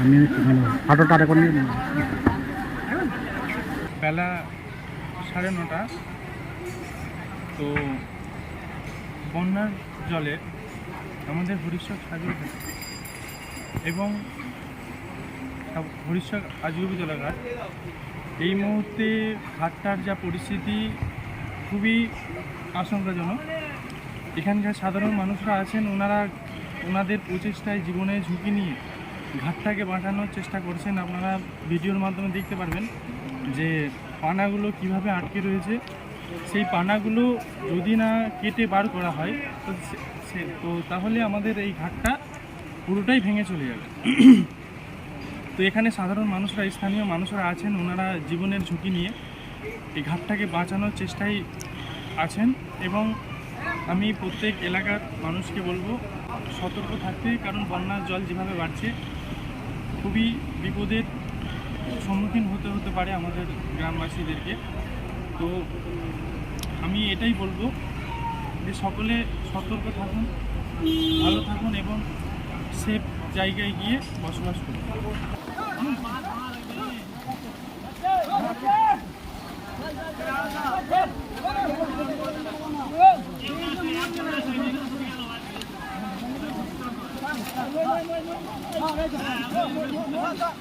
আমি বেলা সাড়ে নটা। তো বন্যার জলে আমাদের হরিশ্বর সাজুর এবং হরিশ্বর আজগবি জলাঘাট এই মুহূর্তে ঘাটটার যা পরিস্থিতি, খুবই আশঙ্কাজনক। এখানকার সাধারণ মানুষরা আছেন, ওনারা ওনাদের প্রচেষ্টায় জীবনে ঝুঁকি নিয়ে ঘাটটাকে বাঁচানোর চেষ্টা করছেন। আপনারা ভিডিওর মাধ্যমে দেখতে পারবেন যে পানাগুলো কীভাবে আটকে রয়েছে। সেই পানাগুলো যদি না কেটে বার করা হয়, তো তো তাহলে আমাদের এই ঘাটটা পুরোটাই ভেঙে চলে যাবে। তো এখানে সাধারণ মানুষরা, স্থানীয় মানুষরা আছেন, ওনারা জীবনের ঝুঁকি নিয়ে এই ঘাটটাকে বাঁচানোর চেষ্টায় আছেন এবং আমি প্রত্যেক এলাকার মানুষকে বলব, সতর্ক থাকতে, কারণ বন্যার জল যেভাবে বাড়ছে, খুবই বিপদের সম্মুখীন হতে হতে পারে আমাদের গ্রামবাসীদেরকে। তো আমি এটাই বলব যে সকলে সতর্ক থাকুন, ভালো থাকুন এবং সেফ জায়গায় গিয়ে বসবাস করুন Hãy